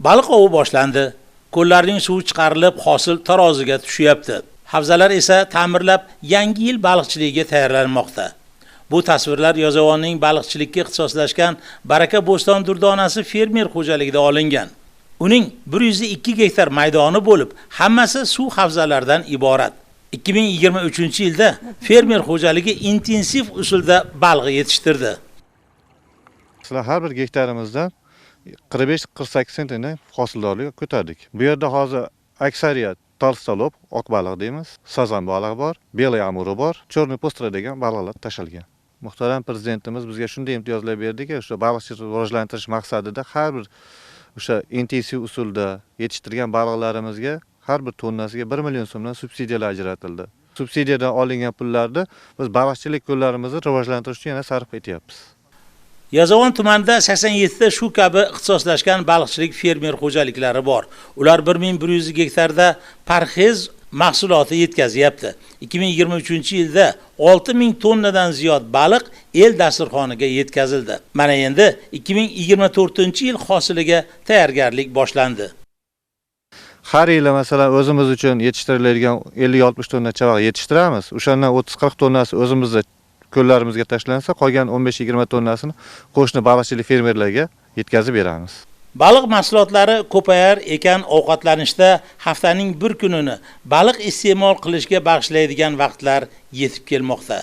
Baliq ovi boshlandi. Ko'llarning suvi chiqarilib, hosil taroziga tushyapti. Havzalar esa ta'mirlab, yangi yil baliqchiligiga tayyorlanmoqda. Bu tasvirlar Yozavonning baliqchilikka ixtisoslashgan Baraka Bo'ston durdonasi fermer xo'jaligida olingan. Uning 102 gektar maydoni bo'lib, hammasi suv havzalaridan iborat. 2023-yilda fermer xo'jaligi intensiv usulda baliq yetishtirdi. Sizlar har bir gektarimizdan 45-48 sentini hosildorlik ko'tardik. Bu yerda hozir aksariyat tolstolop, oq baliq deymiz, sazan baliq bor, belый amuri bor, черный пустра degan baliqlar tashalgan. Muhtaram prezidentimiz bizga shunday imtiyozlar berdiki, o'sha baliqchilikni rivojlantirish maqsadida har bir o'sha intensiv usulda yetishtirgan baliqlarimizga har bir tonnasiga 1 million so'mdan subsidiyalar ajratildi. Subsidiyadan olingan pullarni biz baliqchilik ko'llarimizni rivojlantirish uchun yana sarf etyapmiz. Yazovon tumanida 87 ta shu kabi ixtisoslashgan baliqchilik fermer xo'jaliklari bor. Ular 1100 gektarda parxez mahsuloti yetkazyapti. 2023-yilda 6000 tonnadan ziyod baliq el dasturxoniga yetkazildi. Mana endi 2024-yil hosiliga tayyorgarlik boshlandi. Har yili masalan o'zimiz uchun yetishtiriladigan 50-60 tonna chavaq yetishtiramiz. O'shandan 30-40 tonnasi o'zimizda ko'llarimizga tashlansa, qolgan 15-20 tonnasini qo'shni baliqchilik fermerlarga yetkazib beramiz. Baliq mahsulotlari ko'payar ekan ovqatlanishda haftaning bir kunini baliq iste'mol qilishga bag'ishlaydigan vaqtlar yetib kelmoqda.